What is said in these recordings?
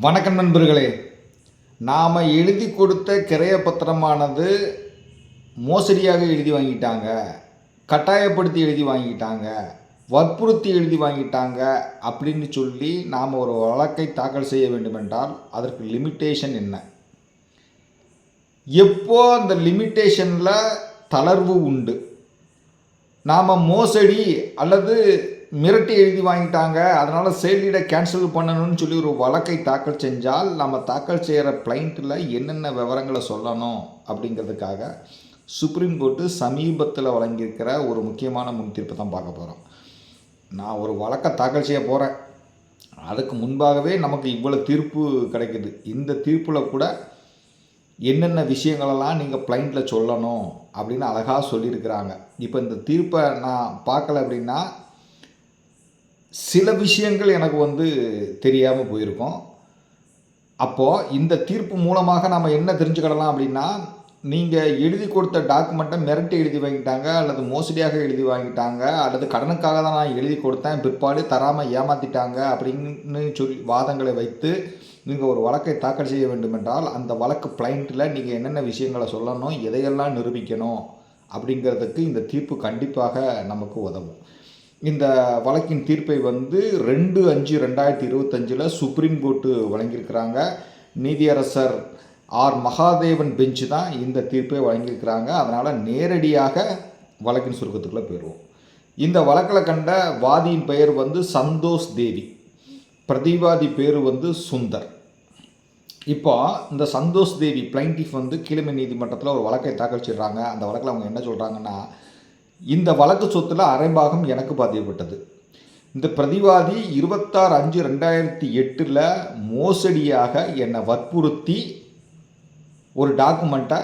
வணக்கம் நண்பர்களே. நாம் எழுதி கொடுத்த கிரைய பத்திரமானது மோசடியாக எழுதி வாங்கிட்டாங்க கட்டாயப்படுத்தி எழுதி வாங்கிட்டாங்க வற்புறுத்தி எழுதி வாங்கிட்டாங்க அப்படின்னு சொல்லி நாம் ஒரு வழக்கை தாக்கல் செய்ய வேண்டுமென்றால் அதற்கு லிமிட்டேஷன் என்ன? எப்போ அந்த லிமிட்டேஷனில் தளர்வு உண்டு? நாம் மோசடி அல்லது மிரட்டி எழுதி வாங்கிட்டாங்க. அதனால் செயலீடை கேன்சல் பண்ணணும்னு சொல்லி ஒரு வழக்கை தாக்கல் செஞ்சால் நம்ம தாக்கல் செய்கிற பிளைண்ட்டில் என்னென்ன விவரங்களை சொல்லணும் அப்படிங்கிறதுக்காக சுப்ரீம் கோர்ட்டு சமீபத்தில் வழங்கியிருக்கிற ஒரு முக்கியமான முன் தீர்ப்பு தான் பார்க்க போகிறோம் நான் ஒரு வழக்கை தாக்கல் செய்ய போகிறேன் அதுக்கு முன்பாகவே நமக்கு இவ்வளோ தீர்ப்பு கிடைக்குது. இந்த தீர்ப்பில் கூட என்னென்ன விஷயங்களெல்லாம் நீங்கள் பிளைண்ட்டில் சொல்லணும் அப்படின்னு அழகாக சொல்லியிருக்கிறாங்க. இப்போ இந்த தீர்ப்பை நான் பார்க்கல அப்படின்னா சில விஷயங்கள் எனக்கு வந்து தெரியாமல் போயிருக்கும். அப்போது இந்த தீர்ப்பு மூலமாக நம்ம என்ன தெரிஞ்சுக்கிடலாம் அப்படின்னா நீங்கள் எழுதி கொடுத்த டாக்குமெண்ட்டை மிரட்டி எழுதி வாங்கிட்டாங்க அல்லது மோசடியாக எழுதி வாங்கிட்டாங்க அல்லது கடனுக்காக தான் நான் எழுதி கொடுத்தேன் பிற்பாடு தராமல் ஏமாற்றிட்டாங்க அப்படின்னு சொல்லி வாதங்களை வைத்து நீங்கள் ஒரு வழக்கை தாக்கல் செய்ய வேண்டுமென்றால் அந்த வழக்கு பிளைண்ட்டில் நீங்கள் என்னென்ன விஷயங்களை சொல்லணும் எதையெல்லாம் நிரூபிக்கணும் அப்படிங்கிறதுக்கு இந்த தீர்ப்பு கண்டிப்பாக நமக்கு உதவும். இந்த வழக்கின் தீர்ப்பை வந்து ரெண்டு அஞ்சு ரெண்டாயிரத்தி இருபத்தஞ்சில் சுப்ரீம் கோர்ட்டு வழங்கியிருக்கிறாங்க. நீதியரசர் ஆர். மகாதேவன் பெஞ்சு தான் இந்த தீர்ப்பை வழங்கியிருக்கிறாங்க. அதனால் நேரடியாக வழக்கின் சுருக்கத்துக்குள்ளே போயிடுவோம். இந்த வழக்கில் கண்ட வாதியின் பெயர் வந்து சந்தோஷ் தேவி. பிரதிவாதி பேர் வந்து சுந்தர். இப்போ இந்த சந்தோஷ் தேவி பிளைண்டிஃப் வந்து கீழமை நீதிமன்றத்தில் ஒரு வழக்கை தாக்கல் செய்கிறாங்க அந்த வழக்கில் அவங்க என்ன சொல்கிறாங்கன்னா இந்த வழக்கு சொத்தில் அரைபாகம் எனக்கு பாதிக்கப்பட்டது இந்த பிரதிவாதி இருபத்தாறு அஞ்சு ரெண்டாயிரத்தி எட்டில் மோசடியாக என்னை வற்புறுத்தி ஒரு டாக்குமெண்ட்டை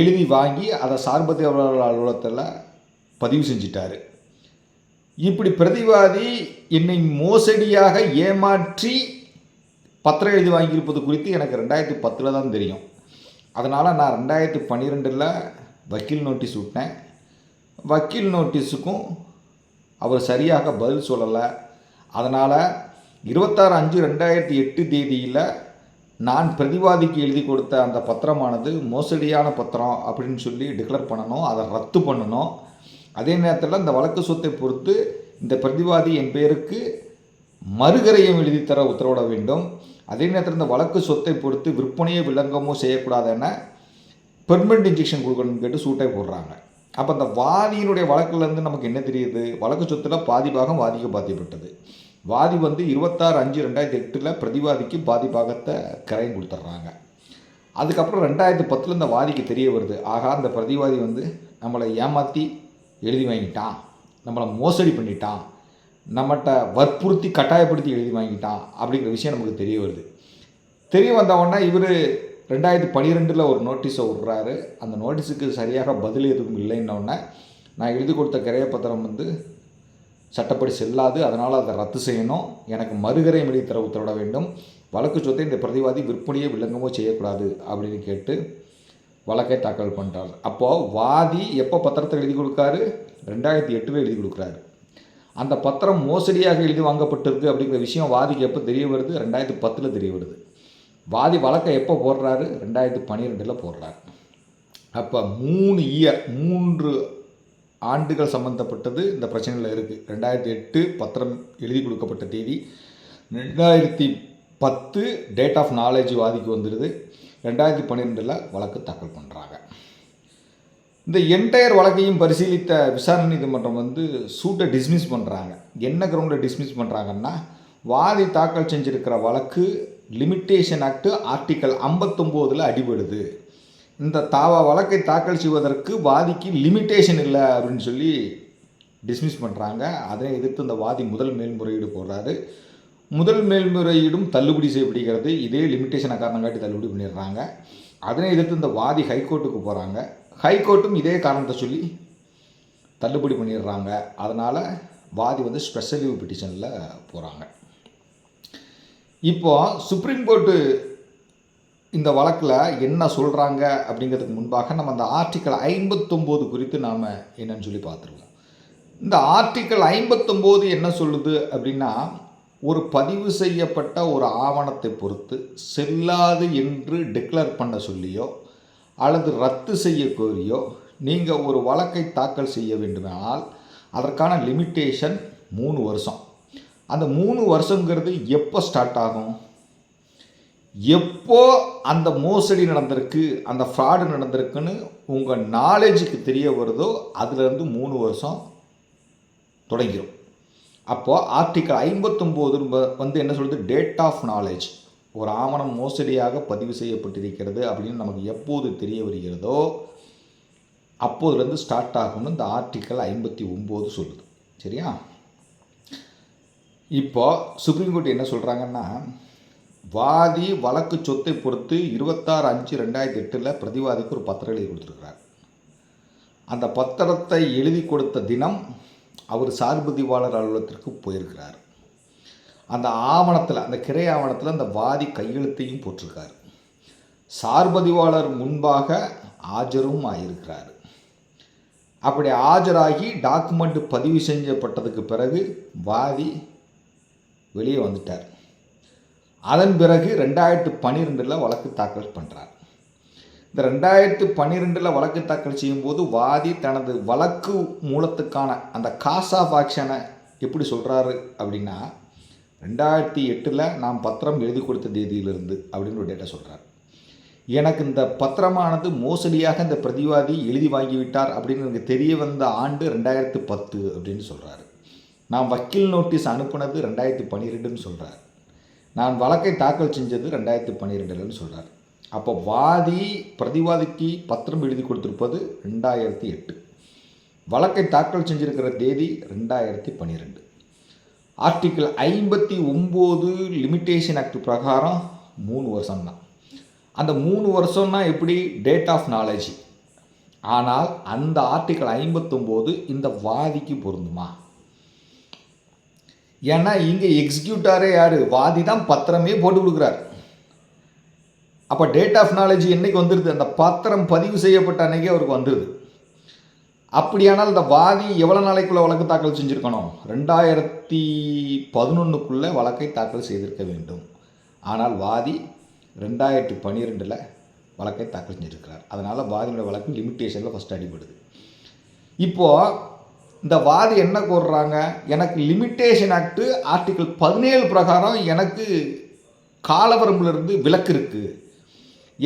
எழுதி வாங்கி அதை சார்பதி அலுவலகத்தில் பதிவு செஞ்சிட்டார். இப்படி பிரதிவாதி என்னை மோசடியாக ஏமாற்றி பத்திரம் எழுதி வாங்கியிருப்பது குறித்து எனக்கு ரெண்டாயிரத்தி பத்தில் தான் தெரியும். அதனால் நான் ரெண்டாயிரத்தி பன்னிரெண்டில் வக்கீல் நோட்டீஸ் விட்டேன். வக்கீல் நோட்டீஸுக்கும் அவர் சரியாக பதில் சொல்லலை. அதனால் இருபத்தாறு அஞ்சு ரெண்டாயிரத்தி எட்டு தேதியில் நான் பிரதிவாதிக்கு எழுதி கொடுத்த அந்த பத்திரமானது மோசடியான பத்திரம் அப்படின்னு சொல்லி டிக்ளேர் பண்ணணும். அதை ரத்து பண்ணணும். அதே நேரத்தில் இந்த வழக்கு சொத்தை பொறுத்து இந்த பிரதிவாதி என் பேருக்கு மறுகரையும் எழுதித்தர உத்தரவிட வேண்டும். அதே நேரத்தில் இந்த வழக்கு சொத்தை பொறுத்து விற்பனையோ விளங்கமோ செய்யக்கூடாது என இன்ஜெக்ஷன் கொடுக்கணும்னு கேட்டு சூட்டை போடுறாங்க. அப்போ அந்த வாதியினுடைய வழக்குலேருந்து நமக்கு என்ன தெரியுது? வழக்கு சொத்தில் பாதி பாகம் வாதிக்கு பாதிக்கப்பட்டது வாதி வந்து இருபத்தாறு அஞ்சு ரெண்டாயிரத்தி எட்டில் பிரதிவாதிக்கு பாதி பாகத்தை கரையும் கொடுத்துட்றாங்க அதுக்கப்புறம் ரெண்டாயிரத்தி பத்தில் இந்த வாதிக்கு தெரிய வருது. ஆகா இந்த பிரதிவாதி வந்து நம்மளை ஏமாற்றி எழுதி வாங்கிட்டான். நம்மளை மோசடி பண்ணிட்டான். நம்மகிட்ட வற்புறுத்தி கட்டாயப்படுத்தி எழுதி வாங்கிட்டான் அப்படிங்கிற விஷயம் நமக்கு தெரிய வருது. தெரிய வந்தவொடனே இவர் ரெண்டாயிரத்தி பன்னிரெண்டில் ஒரு நோட்டீஸை விட்றாரு. அந்த நோட்டீஸுக்கு சரியாக பதில் எதுவும் இல்லைன்னொன்னே நான் எழுதி கொடுத்த கிரைய பத்திரம் வந்து சட்டப்படி செல்லாது. அதனால் அதை ரத்து செய்யணும். எனக்கு மறுகரை தர உத்தரவிட வேண்டும். வழக்கு சொத்தை இந்த பிரதிவாதி விற்பனையோ விளங்கமோ செய்யக்கூடாது அப்படின்னு கேட்டு வழக்கை தாக்கல் பண்ணுறார் அப்போது வாதி எப்போ பத்திரத்தை எழுதி கொடுக்காரு? ரெண்டாயிரத்தி எட்டில் எழுதி கொடுக்குறாரு. அந்த பத்திரம் மோசடியாக எழுதி வாங்கப்பட்டிருக்கு அப்படிங்கிற விஷயம் வாதிக்கு எப்போ தெரிய வருது? ரெண்டாயிரத்தி பத்தில் தெரிய வருது. வாதி வழக்கை எப்போ போடுறாரு? ரெண்டாயிரத்தி பன்னிரெண்டில் போடுறாரு. அப்போ மூணு இயர் மூன்று ஆண்டுகள் சம்மந்தப்பட்டது இந்த பிரச்சனையில் இருக்குது ரெண்டாயிரத்தி எட்டு பத்திரம் எழுதி கொடுக்கப்பட்ட தேதி. ரெண்டாயிரத்தி பத்து டேட் ஆஃப் நாலேஜ் வாதிக்கு வந்துடுது ரெண்டாயிரத்தி பன்னிரெண்டில் வழக்கு தாக்கல் பண்ணுறாங்க இந்த என்டையர் வழக்கையும் பரிசீலித்த விசாரணை நீதிமன்றம் வந்து சூட்டை டிஸ்மிஸ் பண்ணுறாங்க என்ன கிரவுண்டை டிஸ்மிஸ் பண்ணுறாங்கன்னா வாதி தாக்கல் செஞ்சுருக்கிற வழக்கு லிமிட்டேஷன் ஆக்டு ஆர்டிக்கல் ஐம்பத்தொம்போதில் அடிபடுது. இந்த தாவா வழக்கை தாக்கல் செய்வதற்கு வாதிக்கு லிமிட்டேஷன் இல்லை அப்படின்னு சொல்லி டிஸ்மிஸ் பண்ணுறாங்க அதனை எதிர்த்து இந்த வாதி முதல் மேல்முறையீடு போடுறாரு. முதல் மேல்முறையீடும் தள்ளுபடி செய்யப்படுகிறது. இதே லிமிட்டேஷனை காரணம் காட்டி தள்ளுபடி பண்ணிடுறாங்க. அதனை எதிர்த்து இந்த வாதி ஹைகோர்ட்டுக்கு போகிறாங்க ஹைகோர்ட்டும் இதே காரணத்தை சொல்லி தள்ளுபடி பண்ணிடுறாங்க. அதனால் வாதி வந்து ஸ்பெஷல் லீவ் பெட்டிஷனில் போகிறாங்க இப்போது சுப்ரீம் கோர்ட்டு இந்த வழக்கில் என்ன சொல்கிறாங்க அப்படிங்கிறதுக்கு முன்பாக நம்ம அந்த ஆர்டிக்கல் ஐம்பத்தொம்போது குறித்து நாம் என்னன்னு சொல்லி பார்த்துருவோம். இந்த ஆர்டிக்கல் ஐம்பத்தொம்போது என்ன சொல்லுது அப்படின்னா ஒரு பதிவு செய்யப்பட்ட ஒரு ஆவணத்தை பொறுத்து செல்லாது என்று டிக்ளேர் பண்ண சொல்லியோ அல்லது ரத்து செய்ய கோரியோ நீங்கள் ஒரு வழக்கை தாக்கல் செய்ய வேண்டுமானால் அதற்கான லிமிட்டேஷன் மூணு வருஷம். அந்த மூணு வருஷங்கிறது எப்போ ஸ்டார்ட் ஆகும்? எப்போ அந்த மோசடி நடந்திருக்கு அந்த ஃப்ராடு நடந்திருக்குன்னு உங்கள் நாலேஜுக்கு தெரிய வருதோ அதுலேருந்து மூணு வருஷம் தொடங்கிடும் அப்போது ஆர்டிக்கல் ஐம்பத்தொம்போது வந்து என்ன சொல்கிறது டேட் ஆஃப் நாலேஜ் ஒரு ஆவணம் மோசடியாக பதிவு செய்யப்பட்டிருக்கிறது அப்படின்னு நமக்கு எப்போது தெரிய வருகிறதோ அப்போதுலேருந்து ஸ்டார்ட் ஆகும்னு இந்த ஆர்டிக்கல் ஐம்பத்தி ஒம்பது சொல்லுது. சரியா? இப்போ சுப்ரீம் கோர்ட் என்ன சொல்கிறாங்கன்னா வாதி வழக்கு சொத்தை பொறுத்து இருபத்தாறு அஞ்சு ரெண்டாயிரத்தி எட்டில் பிரதிவாதிக்கு ஒரு பத்திரம் எழுதி கொடுத்துருக்கிறார். அந்த பத்திரத்தை எழுதி கொடுத்த தினம் அவர் சார்பதிவாளர் அலுவலகத்திற்கு போயிருக்கிறார். அந்த ஆவணத்தில் அந்த கிரை ஆவணத்தில் அந்த வாதி கையெழுத்தையும் போட்டிருக்கார். சார்பதிவாளர் முன்பாக ஆஜரும் ஆயிருக்கிறார். அப்படி ஆஜராகி டாக்குமெண்ட் பதிவு செஞ்சப்பட்டதுக்கு பிறகு வாதி வெளியே வந்துட்டார். அதன் பிறகு ரெண்டாயிரத்து பன்னிரெண்டில் வழக்கு தாக்கல் பண்ணுறார் இந்த ரெண்டாயிரத்து பன்னிரெண்டில் வழக்கு தாக்கல் செய்யும்போது வாதி தனது வழக்கு மூலத்துக்கான அந்த காஸ் ஆஃப் ஆக்ஷனை எப்படி சொல்கிறாரு அப்படின்னா ரெண்டாயிரத்தி எட்டில் நான் பத்திரம் எழுதி கொடுத்த தேதியிலிருந்து அப்படின்னு ஒரு டேட்டா சொல்கிறார் எனக்கு இந்த பத்திரமானது மோசடியாக இந்த பிரதிவாதி எழுதி வாங்கிவிட்டார் அப்படின்னு எனக்கு தெரிய வந்த ஆண்டு ரெண்டாயிரத்து பத்து அப்படின்னு சொல்கிறாரு நான் வக்கீல் நோட்டீஸ் அனுப்புனது ரெண்டாயிரத்தி பன்னிரெண்டுன்னு சொல்கிறார் நான் வழக்கை தாக்கல் செஞ்சது ரெண்டாயிரத்தி பன்னிரெண்டுலன்னு சொல்கிறார் அப்போ வாதி பிரதிவாதிக்கு பத்திரம் எழுதி கொடுத்துருப்பது ரெண்டாயிரத்தி எட்டு. வழக்கை தாக்கல் செஞ்சிருக்கிற தேதி ரெண்டாயிரத்தி பன்னிரெண்டு. ஆர்டிக்கிள் ஐம்பத்தி ஒம்பது லிமிட்டேஷன் ஆக்ட் பிரகாரம் மூணு வருஷம்தான். அந்த மூணு வருஷம்னா எப்படி? டேட் ஆஃப் நாலேஜ் ஆனால் அந்த ஆர்டிக்கிள் ஐம்பத்தொம்போது இந்த வாதிக்கு பொருந்துமா? ஏன்னா இங்கே எக்ஸிக்யூட்டாரே யார்? வாதி தான் பத்திரமே போட்டு கொடுக்குறாரு. அப்போ டேட் ஆஃப் நாலேஜ் என்றைக்கு வந்துடுது அந்த பத்திரம் பதிவு செய்யப்பட்ட அன்னைக்கே அவருக்கு வந்துடுது அப்படியானால் இந்த வாதி எவ்வளோ நாளைக்குள்ளே வழக்கு தாக்கல் செஞ்சுருக்கணும்? ரெண்டாயிரத்தி பதினொன்றுக்குள்ளே வழக்கை தாக்கல் செய்திருக்க வேண்டும். ஆனால் வாதி ரெண்டாயிரத்தி பன்னிரெண்டில் வழக்கை தாக்கல் செஞ்சுருக்கிறார். அதனால் வாதியோட வழக்கு லிமிட்டேஷனில் ஃபஸ்ட் அடிபடுது. இப்போது இந்த வாதி என்ன கோர்றாங்க? எனக்கு லிமிட்டேஷன் ஆக்டு ஆர்டிக்கிள் பதினேழு பிரகாரம் எனக்கு காலவரம்புலேருந்து விலக்கு இருக்குது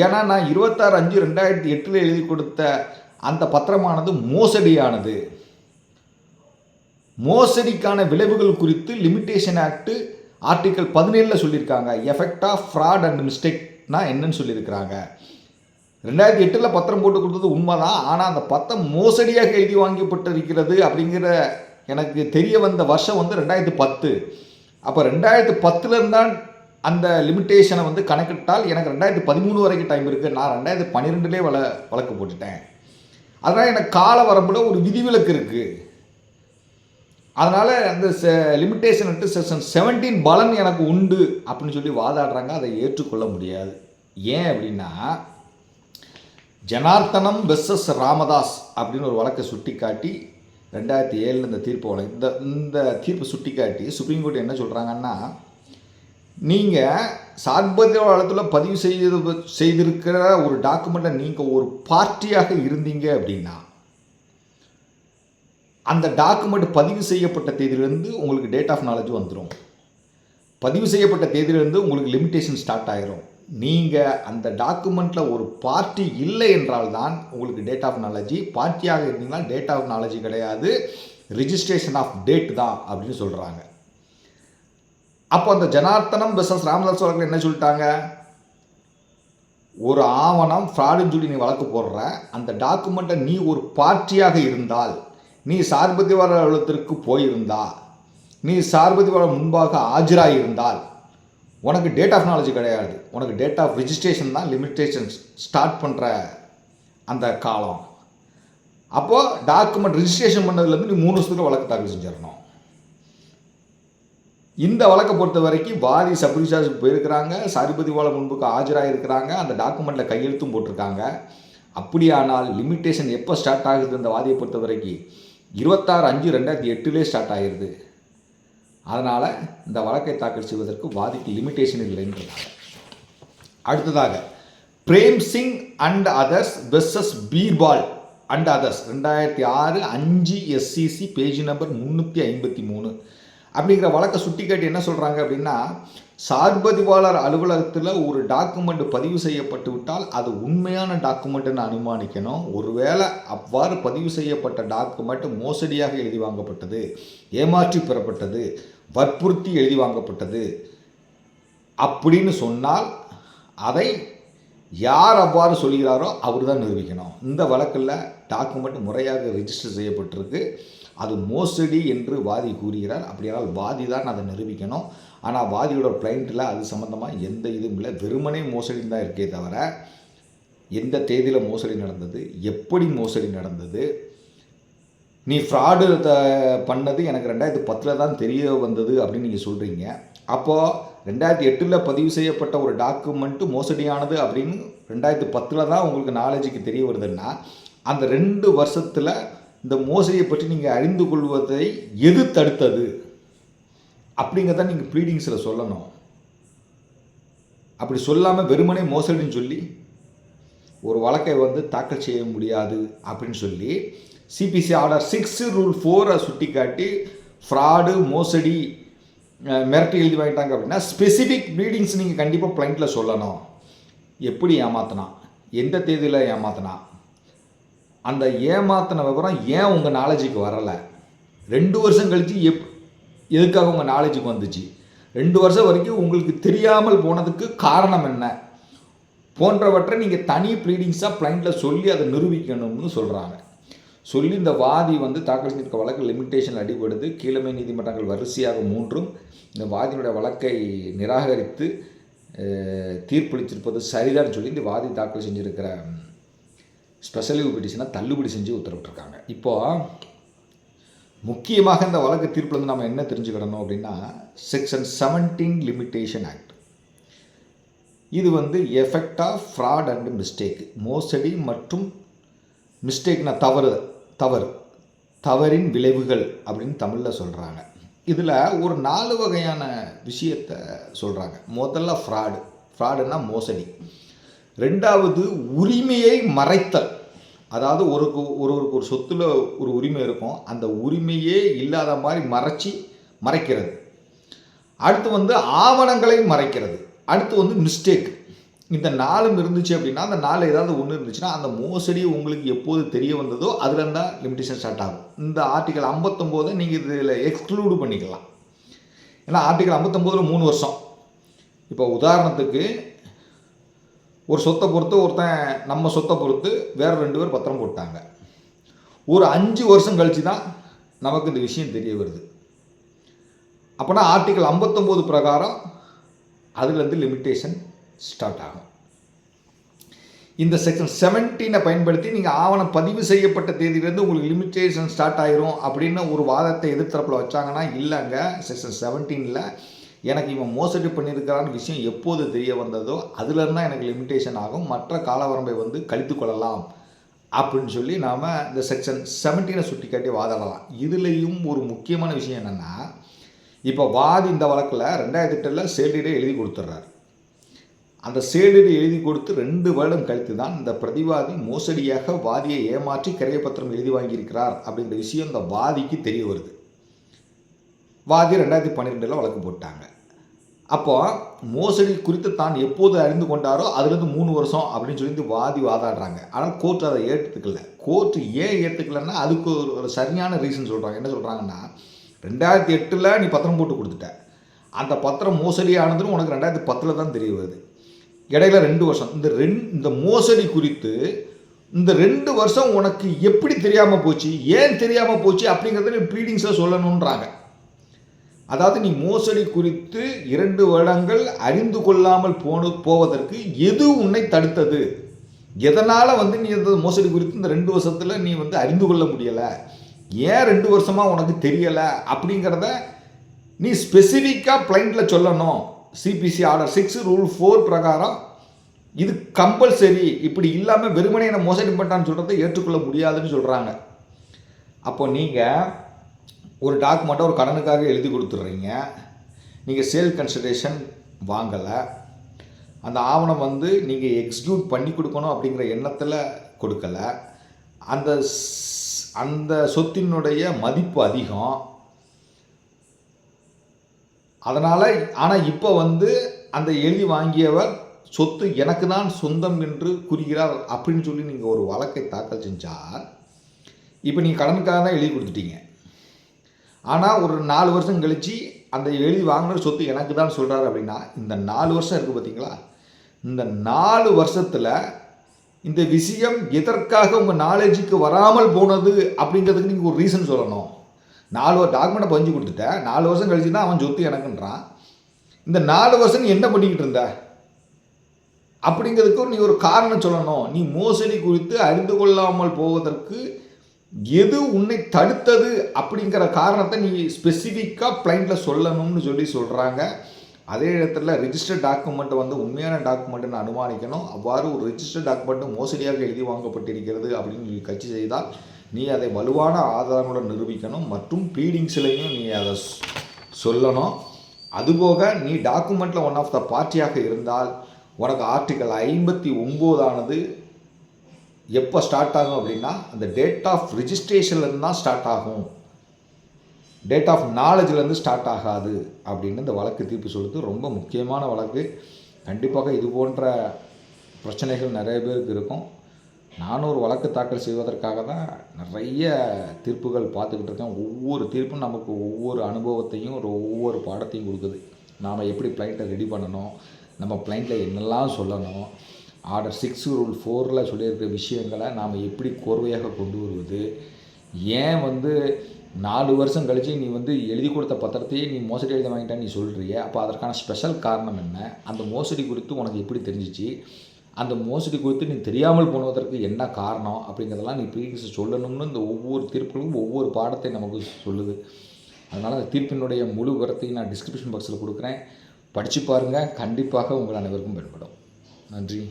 ஏன்னா நான் இருபத்தாறு அஞ்சு ரெண்டாயிரத்தி எட்டில் எழுதி கொடுத்த அந்த பத்திரமானது மோசடியானது. மோசடிக்கான விளைவுகள் குறித்து லிமிட்டேஷன் ஆக்டு ஆர்டிக்கல் பதினேழில் சொல்லியிருக்காங்க. எஃபெக்ட் ஆஃப் ஃப்ராட் அண்ட் மிஸ்டேக்னா என்னன்னு சொல்லியிருக்கிறாங்க. ரெண்டாயிரத்தி எட்டில் பத்திரம் போட்டு கொடுத்தது உண்மைதான். ஆனால் அந்த பத்தம் மோசடியாக எழுதி வாங்கப்பட்டிருக்கிறது அப்படிங்கிற எனக்கு தெரிய வந்த வருஷம் வந்து ரெண்டாயிரத்தி பத்து. அப்போ ரெண்டாயிரத்தி பத்துலேருந்து தான் அந்த லிமிட்டேஷனை வந்து கணக்கிட்டால் எனக்கு ரெண்டாயிரத்தி பதிமூணு வரைக்கும் டைம் இருக்குது நான் ரெண்டாயிரத்தி பன்னிரெண்டுலேயே வள வழக்கு போட்டுட்டேன். அதனால் எனக்கு கால வரம்பில் ஒரு விதிவிலக்கு இருக்குது அதனால் அந்த லிமிட்டேஷன் வந்து செக்ஷன் செவன்டீன் பலன் எனக்கு உண்டு அப்படின்னு சொல்லி வாதாடுறாங்க. அதை ஏற்றுக்கொள்ள முடியாது. ஏன் அப்படின்னா ஜனார்த்தனம் வெஸ்எஸ் ராமதாஸ் அப்படின்னு ஒரு வழக்கை சுட்டி காட்டி ரெண்டாயிரத்தி ஏழில் இந்த தீர்ப்பு வழக்கு இந்த இந்த தீர்ப்பு சுட்டி காட்டி சுப்ரீம் கோர்ட் என்ன சொல்கிறாங்கன்னா நீங்கள் சார்பதிவாளத்தில் பதிவு செய்து செய்திருக்கிற ஒரு டாக்குமெண்ட்டை நீங்கள் ஒரு பார்ட்டியாக இருந்தீங்க அப்படின்னா அந்த டாக்குமெண்ட் பதிவு செய்யப்பட்ட தேதியிலேருந்து உங்களுக்கு டேட் ஆஃப் நாலேஜ் வந்துடும் பதிவு செய்யப்பட்ட தேதியிலேருந்து உங்களுக்கு லிமிட்டேஷன் ஸ்டார்ட் ஆகிரும் நீங்கள் அந்த டாக்குமெண்ட்டில் ஒரு பார்ட்டி இல்லை என்றால் தான் உங்களுக்கு டேட் ஆஃப் நாலஜி பார்ட்டியாக இருந்தீங்கன்னா டேட் ஆஃப் நாலஜி கிடையாது. ரிஜிஸ்ட்ரேஷன் ஆஃப் டேட் தான் அப்படின்னு சொல்கிறாங்க அப்போ அந்த ஜனார்த்தனம் பிஸ்னஸ் ராமதாஸ் வழக்கில் என்ன சொல்லிட்டாங்க? ஒரு ஆவணம் ஃப்ராடுன்னு சொல்லி நீ வழக்கு போடுற. அந்த டாக்குமெண்ட்டை நீ ஒரு பார்ட்டியாக இருந்தால் நீ சார்பதிவாளர் அலுவலகத்திற்கு போயிருந்தா நீ சார்பதிவாளர் முன்பாக ஆஜராயிருந்தால் உனக்கு டேட் ஆஃப் நாலேஜ் கிடையாது. உனக்கு டேட் ஆஃப் ரிஜிஸ்ட்ரேஷன் தான் லிமிட்டேஷன் ஸ்டார்ட் பண்ணுற அந்த காலம். அப்போது டாக்குமெண்ட் ரிஜிஸ்ட்ரேஷன் பண்ணதுலேருந்து நீ மூணு வருஷத்துக்கு வழக்கு தாக்கல் செஞ்சிடணும். இந்த வழக்கை பொறுத்த வரைக்கும் வாதி சப் ரிஜிஸ்ட்ராருக்கு போயிருக்கிறாங்க வாழ முன்புக்கு ஆஜராக இருக்கிறாங்க அந்த டாக்குமெண்ட்டில் கையெழுத்தும் போட்டிருக்காங்க. அப்படியானால் லிமிட்டேஷன் எப்போ ஸ்டார்ட் ஆகுது? அந்த வாதியை பொறுத்த வரைக்கும் இருபத்தாறு அஞ்சு ரெண்டாயிரத்தி எட்டுலேயே ஸ்டார்ட் ஆகிடுது அதனால் இந்த வழக்கை தாக்கல் செய்வதற்கு வாதிக்கு லிமிட்டேஷன் இல்லைன்றதாங்க அடுத்ததாக Prem Singh and others versus Birbal and others ரெண்டாயிரத்தி ஆறு அஞ்சு எஸ்சிசி பேஜ் நம்பர் முந்நூற்றி ஐம்பத்தி மூணு. அப்படிங்கிற வழக்கை சுட்டிக்காட்டி என்ன சொல்கிறாங்க அப்படின்னா சார்பதிவாளர் அலுவலகத்தில் ஒரு டாக்குமெண்ட் பதிவு செய்யப்பட்டு விட்டால் அது உண்மையான டாக்குமெண்ட்டுன்னு அனுமானிக்கணும். ஒருவேளை அவ்வாறு பதிவு செய்யப்பட்ட டாக்குமெண்ட் மோசடியாக எழுதி வாங்கப்பட்டது ஏமாற்றி பெறப்பட்டது வற்புறுத்தி எழுதி வாங்கப்பட்டது. அப்படின்னு சொன்னால் அதை யார் அவ்வாறு சொல்கிறாரோ அவர் தான் நிரூபிக்கணும். இந்த வழக்கில் டாக்குமெண்ட் முறையாக ரிஜிஸ்டர் செய்யப்பட்டிருக்கு. அது மோசடி என்று வாதி கூறுகிறார். அப்படியானால் வாதி தான் அதை நிரூபிக்கணும். ஆனால் வாதியோட பிளைண்ட்டில் அது சம்மந்தமாக எந்த இதுவும் இல்லை. வெறுமனே மோசடின்னு தான் இருக்கே தவிர எந்த தேதியில் மோசடி நடந்தது எப்படி மோசடி நடந்தது நீ ஃப்ராடு பண்ணது எனக்கு ரெண்டாயிரத்தி பத்தில் தான் தெரிய வந்தது அப்படின்னு நீங்கள் சொல்கிறீங்க அப்போது ரெண்டாயிரத்தி எட்டில் பதிவு செய்யப்பட்ட ஒரு டாக்குமெண்ட்டு மோசடியானது அப்படின்னு ரெண்டாயிரத்தி பத்தில் தான் உங்களுக்கு நாலேஜுக்கு தெரிய வருதுன்னா அந்த ரெண்டு வருஷத்தில் இந்த மோசடியை பற்றி நீங்கள் அறிந்து கொள்வதை எது தடுத்தது? அப்படிங்கிறத நீங்கள் ப்ளீடிங்ஸில் சொல்லணும். அப்படி சொல்லாமல் வெறுமனே மோசடின்னு சொல்லி ஒரு வழக்கை வந்து தாக்கல் செய்ய முடியாது அப்படின்னு சொல்லி சிபிசி ஆர்டர் சிக்ஸ் ரூல் ஃபோரை சுட்டி காட்டி ஃப்ராடு மோசடி மிரட்டி எழுதி வாங்கிட்டாங்க அப்படின்னா ஸ்பெசிஃபிக் ப்ரீடிங்ஸ் நீங்கள் கண்டிப்பாக பிளைண்ட்டில் சொல்லணும். எப்படி ஏமாத்தினான் எந்த தேதியில் ஏமாத்தினா? அந்த ஏமாத்தின விவரம் ஏன் உங்கள் நாலேஜுக்கு வரலை? ரெண்டு வருஷம் கழித்து எப் எதுக்காக உங்கள் நாலேஜுக்கு வந்துச்சு? ரெண்டு வருஷம் வரைக்கும் உங்களுக்கு தெரியாமல் போனதுக்கு காரணம் என்ன? போன்றவற்றை நீங்கள் தனி ப்ளீடிங்ஸாக பிளைண்டில் சொல்லி அதை நிரூபிக்கணும்னு சொல்கிறாங்க சொல்லி இந்த வாதி வந்து தாக்கல் செஞ்சிருக்க வழக்கு லிமிட்டேஷன் அடிபடுது. கீழமை நீதிமன்றங்கள் வரிசையாக மூன்றும் இந்த வாதியினுடைய வழக்கை நிராகரித்து தீர்ப்பளித்திருப்பது சரிதான் சொல்லி இந்த வாதி தாக்கல் செஞ்சுருக்கிற ஸ்பெஷல் பெட்டிஷனை தள்ளுபடி செஞ்சு உத்தரவிட்டிருக்காங்க. இப்போது முக்கியமாக இந்த வழக்கு தீர்ப்பில் வந்து நம்ம என்ன தெரிஞ்சுக்கிடணும் அப்படின்னா செக்ஷன் 17 லிமிட்டேஷன் ஆக்ட் இது வந்து effect of fraud and mistake மோசடி மற்றும் மிஸ்டேக்னா தவறு தவறு தவறின் விளைவுகள் அப்படின்னு தமிழில் சொல்கிறாங்க இதில் ஒரு நாலு வகையான விஷயத்தை சொல்கிறாங்க முதல்ல ஃப்ராடு ஃப்ராடுன்னா மோசடி. ரெண்டாவது உரிமையை மறைத்தல். அதாவது ஒரு ஒருவருக்கு ஒரு சொத்தில் ஒரு உரிமை இருக்கும். அந்த உரிமையே இல்லாத மாதிரி மறைச்சி மறைக்கிறது. அடுத்து வந்து ஆவணங்களை மறைக்கிறது. அடுத்து வந்து மிஸ்டேக் இந்த நாலும் இருந்துச்சு அப்படின்னா அந்த நாலு ஏதாவது ஒன்று இருந்துச்சுன்னா அந்த மோசடி உங்களுக்கு எப்போது தெரிய வந்ததோ அதில் இருந்தால் லிமிட்டேஷன் ஸ்டார்ட் ஆகும். இந்த ஆர்டிக்கல் ஐம்பத்தொம்போதை நீங்கள் இதில் எக்ஸ்க்ளூடு பண்ணிக்கலாம். ஏன்னா ஆர்டிக்கல் ஐம்பத்தொம்போதில் மூணு வருஷம். இப்போ உதாரணத்துக்கு ஒரு சொத்தை பொறுத்து ஒருத்தன் நம்ம சொத்தை பொறுத்து வேறு ரெண்டு பேர் பத்திரம் போட்டாங்க. ஒரு அஞ்சு வருஷம் கழிச்சு தான் நமக்கு இந்த விஷயம் தெரிய வருது. அப்போனா ஆர்டிக்கல் ஐம்பத்தொம்போது பிரகாரம் அதுலேருந்து லிமிட்டேஷன் ஸ்டார்ட் ஆகும். இந்த செக்ஷன் செவன்டீனை பயன்படுத்தி நீங்கள் ஆவணம் பதிவு செய்யப்பட்ட தேதியிலேருந்து உங்களுக்கு லிமிட்டேஷன் ஸ்டார்ட் ஆயிரும் அப்படின்னு ஒரு வாதத்தை எதிர்த்தரப்பில் வச்சாங்கன்னா இல்லைங்க. செக்ஷன் செவன்டீனில் எனக்கு இவன் மோசடி பண்ணியிருக்கிறான்னு விஷயம் எப்போது தெரிய வந்ததோ அதுலேருந்து தான் எனக்கு லிமிட்டேஷன் ஆகும். மற்ற காலவரம்பை வந்து கழித்து கொள்ளலாம் அப்படின்னு சொல்லி நாம் இந்த செக்ஷன் செவன்டீனை சுட்டி காட்டி வாதாடலாம். இதுலேயும் ஒரு முக்கியமான விஷயம் என்னென்னா இப்போ வாதி இந்த வழக்கில் ரெண்டாயிரத்தி எட்டில் சேடிடே எழுதி கொடுத்துட்றாரு அந்த சேடிடை எழுதி கொடுத்து ரெண்டு வருடம் கழித்து தான் இந்த பிரதிவாதி மோசடியாக வாதியை ஏமாற்றி கரையப்பத்திரம் எழுதி வாங்கியிருக்கிறார் அப்படின்ற விஷயம் இந்த வாதிக்கு தெரிய வருது. வாதி ரெண்டாயிரத்தி பன்னிரெண்டில் வழக்கு போட்டாங்க. அப்போ மோசடி குறித்து தான் எப்போது அறிந்து கொண்டாரோ அதுலேருந்து மூணு வருஷம் அப்படின்னு சொல்லி வாதி வாதாடுறாங்க. ஆனால் கோர்ட் அதை ஏற்றுக்கல கோர்ட் ஏன் ஏற்றுக்கலன்னா அதுக்கு ஒரு ஒரு சரியான ரீசன் சொல்கிறாங்க என்ன சொல்கிறாங்கன்னா ரெண்டாயிரத்தி எட்டில் நீ பத்திரம் போட்டு கொடுத்துட்ட. அந்த பத்திரம் மோசடி ஆனதுன்னு உனக்கு ரெண்டாயிரத்தி பத்தில் தான் தெரிய வருது. இடையில ரெண்டு வருஷம். இந்த ரெண் இந்த மோசடி குறித்து இந்த ரெண்டு வருஷம் உனக்கு எப்படி தெரியாமல் போச்சு? ஏன் தெரியாமல் போச்சு? அப்படிங்கிறத நீ சொல்லணுன்றாங்க அதாவது நீ மோசடி குறித்து இரண்டு வருடங்கள் அறிந்து கொள்ளாமல் போன போவதற்கு எது உன்னை தடுத்தது? எதனால் வந்து நீ இந்த மோசடி குறித்து இந்த ரெண்டு வருஷத்தில் நீ வந்து அறிந்து கொள்ள முடியலை? ஏன் ரெண்டு வருஷமாக உனக்கு தெரியலை அப்படிங்கிறத நீ ஸ்பெசிஃபிக்காக பிளைண்டில் சொல்லணும். CPC order six rule four பிரகாரம் இது கம்பல்சரி இப்படி இல்லாமல் வெறுமனே என்ன மோசடி பண்ணிட்டான்னு சொல்கிறத ஏற்றுக்கொள்ள முடியாதுன்னு சொல்கிறாங்க அப்போ நீங்கள் ஒரு டாக்குமெண்ட்டை ஒரு கடனுக்காக எழுதி கொடுத்துட்றீங்க. நீங்கள் சேல் கன்சிடரேஷன் வாங்கலை. அந்த ஆவணம் வந்து நீங்கள் எக்ஸிக்யூட் பண்ணி கொடுக்கணும் அப்படிங்கிற எண்ணத்தில் கொடுக்கலை. அந்த ஸ்- அந்த சொத்தினுடைய மதிப்பு அதிகம். அதனால் ஆனால் இப்போ வந்து அந்த எழுதி வாங்கியவர் சொத்து எனக்கு தான் சொந்தம் என்று கூறுகிறார் அப்படின்னு சொல்லி நீங்கள் ஒரு வழக்கை தாக்கல் செஞ்சால் இப்போ நீங்கள் கடனுக்காக தான் எழுதி கொடுத்துட்டீங்க. ஆனால் ஒரு நாலு வருஷம் கழித்து அந்த எழுதி வாங்கின சொத்து எனக்கு தான் சொல்கிறாரு அப்படின்னா இந்த நாலு வருஷம் இருக்குது பார்த்தீங்களா இந்த நாலு வருஷத்தில் இந்த விஷயம் எதற்காக உங்கள் நாலேஜுக்கு வராமல் போனது அப்படிங்கிறதுக்கு நீங்கள் ஒரு ரீசன் சொல்லணும். நாலு டாக்குமெண்ட்டை பஞ்சு கொடுத்துட்டேன் நாலு வருஷம் கழிச்சு தான் அவன் சொத்து எனக்குன்றான் இந்த நாலு வருஷம் நீ என்ன பண்ணிக்கிட்டு இருந்த? அப்படிங்கிறதுக்கு நீ ஒரு காரணம் சொல்லணும். நீ மோசடி குறித்து அறிந்து கொள்ளாமல் போவதற்கு எது உன்னை தடுத்தது அப்படிங்கிற காரணத்தை நீ ஸ்பெசிஃபிக்காக பிளைண்டில் சொல்லணும்னு சொல்லி சொல்கிறாங்க அதே இடத்துல ரிஜிஸ்டர்ட் டாக்குமெண்ட்டை வந்து உண்மையான டாக்குமெண்ட்டுன்னு அனுமானிக்கணும். அவ்வாறு ஒரு ரிஜிஸ்டர்ட் டாக்குமெண்ட்டு மோசடியாக எழுதி வாங்கப்பட்டிருக்கிறது அப்படின்னு நீ கட்சி செய்தால் நீ அதை வலுவான ஆதாரங்களுடன் நிரூபிக்கணும் மற்றும் ப்ளீடிங்ஸ்லையும் நீ அதை சொல்லணும். அதுபோக நீ டாக்குமெண்ட்டில் ஒன் ஆஃப் த பார்ட்டியாக இருந்தால் உனக்கு ஆர்டிக்கல் ஐம்பத்தி ஒம்போதானது எப்போ ஸ்டார்ட் ஆகும் அப்படின்னா அந்த டேட் ஆஃப் ரிஜிஸ்ட்ரேஷன்லேருந்து தான் ஸ்டார்ட் ஆகும். டேட் ஆஃப் நாலேஜ்லேருந்து ஸ்டார்ட் ஆகாது அப்படின்னு இந்த வழக்கு தீர்ப்பு சொல்லுது. ரொம்ப முக்கியமான வழக்கு. கண்டிப்பாக இது போன்ற பிரச்சனைகள் நிறைய பேருக்கு இருக்கும். நானும் ஒரு வழக்கு தாக்கல் செய்வதற்காக தான் நிறைய தீர்ப்புகள் பார்த்துக்கிட்டு இருக்கேன். ஒவ்வொரு தீர்ப்பும் நமக்கு ஒவ்வொரு அனுபவத்தையும் ஒரு ஒவ்வொரு பாடத்தையும் கொடுக்குது. நாம் எப்படி பிளைண்ட்டை ரெடி பண்ணணும்? நம்ம பிளைண்ட்டில் என்னெல்லாம் சொல்லணும்? ஆர்டர் சிக்ஸ் ரூல் ஃபோரில் சொல்லியிருக்கிற விஷயங்களை நாம் எப்படி கோர்வையாக கொண்டு வருவது? ஏன் வந்து நாலு வருஷம் கழிச்சு நீ வந்து எழுதி கொடுத்த பத்திரத்தையே நீ மோசடி எழுத வாங்கிட்டான்னு நீ சொல்கிறிய அப்போ அதற்கான ஸ்பெஷல் காரணம் என்ன? அந்த மோசடி குறித்து உனக்கு எப்படி தெரிஞ்சிச்சு? அந்த மோசடி குறித்து நீ தெரியாமல் போனதற்கு என்ன காரணம்? அப்படிங்கிறதெல்லாம் நீ ப்ரீவியஸ் சொல்லணும்னு இந்த ஒவ்வொரு தீர்ப்புகளும் ஒவ்வொரு பாடத்தை நமக்கு சொல்லுது. அதனால் அந்த தீர்ப்பினுடைய முழு விவரத்தையும் நான் டிஸ்கிரிப்ஷன் பாக்ஸில் கொடுக்குறேன். படித்து பாருங்கள் கண்டிப்பாக உங்கள் அனைவருக்கும் பயன்படும். நன்றி.